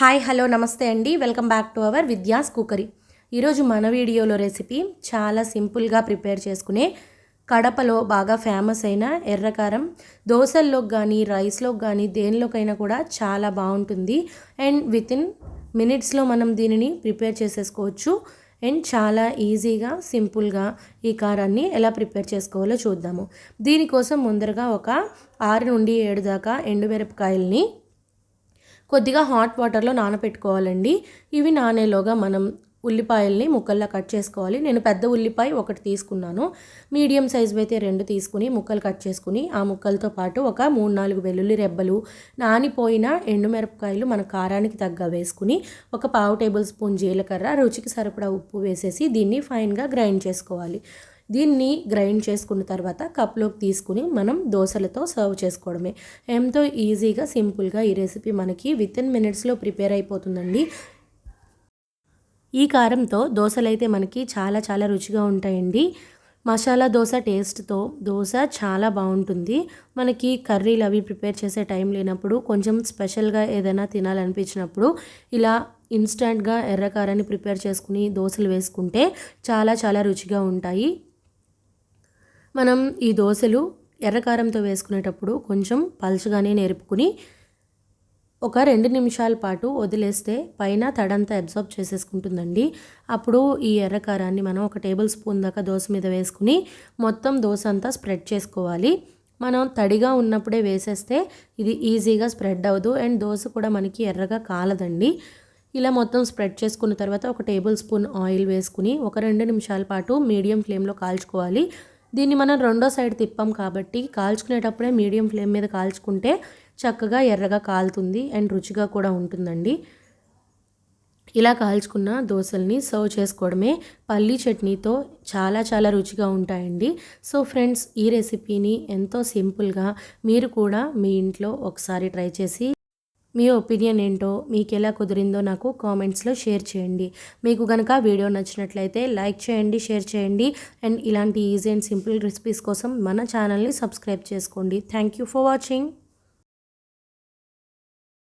Hi hello నమస్తే అండి. Welcome back to our Vidya's cookery ఈరోజు మన వీడియోలో రెసిపీ చాలా సింపుల్గా ప్రిపేర్ చేసుకునే కడపలో బాగా ఫేమస్ అయిన ఎర్రకారం. దోశల్లోకి కానీ రైస్లోకి కానీ దేనిలోకైనా కూడా చాలా బాగుంటుంది. అండ్ విత్ ఇన్ మినిట్స్లో మనం దీనిని ప్రిపేర్ చేసేసుకోవచ్చు. అండ్ చాలా ఈజీగా సింపుల్గా ఈ కారాన్ని ఎలా ప్రిపేర్ చేసుకోవాలో చూద్దాము. దీనికోసం ముందరగా ఒక ఆరు నుండి ఏడు దాకా ఎండుమిరపకాయల్ని కొద్దిగా హాట్ వాటర్లో నానబెట్టుకోవాలండి ఇవి నానేలోగా మనం ఉల్లిపాయల్ని ముక్కల్లా కట్ చేసుకోవాలి. నేను పెద్ద ఉల్లిపాయ ఒకటి తీసుకున్నాను. మీడియం సైజు అయితే రెండు తీసుకుని ముక్కలు కట్ చేసుకుని ఆ ముక్కలతో పాటు ఒక మూడు నాలుగు వెల్లుల్లి రెబ్బలు నానిపోయిన ఎండుమిరపకాయలు మన కారానికి తగ్గ వేసుకుని ఒక పావు టేబుల్ స్పూన్ జీలకర్ర రుచికి సరిపడా ఉప్పు వేసేసి దీన్ని ఫైన్గా గ్రైండ్ చేసుకోవాలి. దీన్ని గ్రైండ్ చేసుకున్న తర్వాత కప్లోకి తీసుకుని మనం దోశలతో సర్వ్ చేసుకోవడమే. ఎంతో ఈజీగా సింపుల్గా ఈ రెసిపీ మనకి విత్ ఇన్ మినిట్స్లో ప్రిపేర్ అయిపోతుందండి. ఈ కారంతో దోశలు అయితే మనకి చాలా చాలా రుచిగా ఉంటాయండి. మసాలా దోశ టేస్ట్తో దోశ చాలా బాగుంటుంది. మనకి కర్రీలు అవి ప్రిపేర్ చేసే టైం లేనప్పుడు కొంచెం స్పెషల్గా ఏదైనా తినాలనిపించినప్పుడు ఇలా ఇన్స్టెంట్గా ఎర్రకారాన్ని ప్రిపేర్ చేసుకుని దోశలు వేసుకుంటే చాలా చాలా రుచిగా ఉంటాయి. మనం ఈ దోశలు ఎర్రకారంతో వేసుకునేటప్పుడు కొంచెం పలుచగానే నేర్పుకుని ఒక రెండు నిమిషాల పాటు వదిలేస్తే పైన తడంతా అబ్జర్బ్ చేసేసుకుంటుందండి. అప్పుడు ఈ ఎర్రకారాన్ని మనం ఒక టేబుల్ స్పూన్ దాకా దోశ మీద వేసుకుని మొత్తం దోశ అంతా స్ప్రెడ్ చేసుకోవాలి. మనం తడిగా ఉన్నప్పుడే వేసేస్తే ఇది ఈజీగా స్ప్రెడ్ అవ్వదు అండ్ దోశ కూడా మనకి ఎర్రగా కాలదండి. ఇలా మొత్తం స్ప్రెడ్ చేసుకున్న తర్వాత ఒక టేబుల్ స్పూన్ ఆయిల్ వేసుకుని ఒక రెండు నిమిషాల పాటు మీడియం ఫ్లేమ్లో కాల్చుకోవాలి. దీన్ని మనం రెండో సైడ్ తిప్పాం కాబట్టి కాల్చుకునేటప్పుడే మీడియం ఫ్లేమ్ మీద కాల్చుకుంటే చక్కగా ఎర్రగా కాలుతుంది అండ్ రుచిగా కూడా ఉంటుందండి. ఇలా కాల్చుకున్న దోశల్ని సర్వ్ చేసుకోవడమే పల్లీ చట్నీతో చాలా చాలా రుచిగా ఉంటాయండి. సో ఫ్రెండ్స్ ఈ రెసిపీని ఎంతో సింపుల్గా మీరు కూడా మీ ఇంట్లో ఒకసారి ట్రై చేసి మీ ఒపీనియన్ ఏంటో మీకు ఎలా కుదిరిందో నాకు కామెంట్స్లో షేర్ చేయండి. మీకు కనుక వీడియో నచ్చినట్లయితే లైక్ చేయండి షేర్ చేయండి. అండ్ ఇలాంటి ఈజీ అండ్ సింపుల్ రెసిపీస్ కోసం మన ఛానల్ని సబ్స్క్రైబ్ చేసుకోండి. Thank you for watching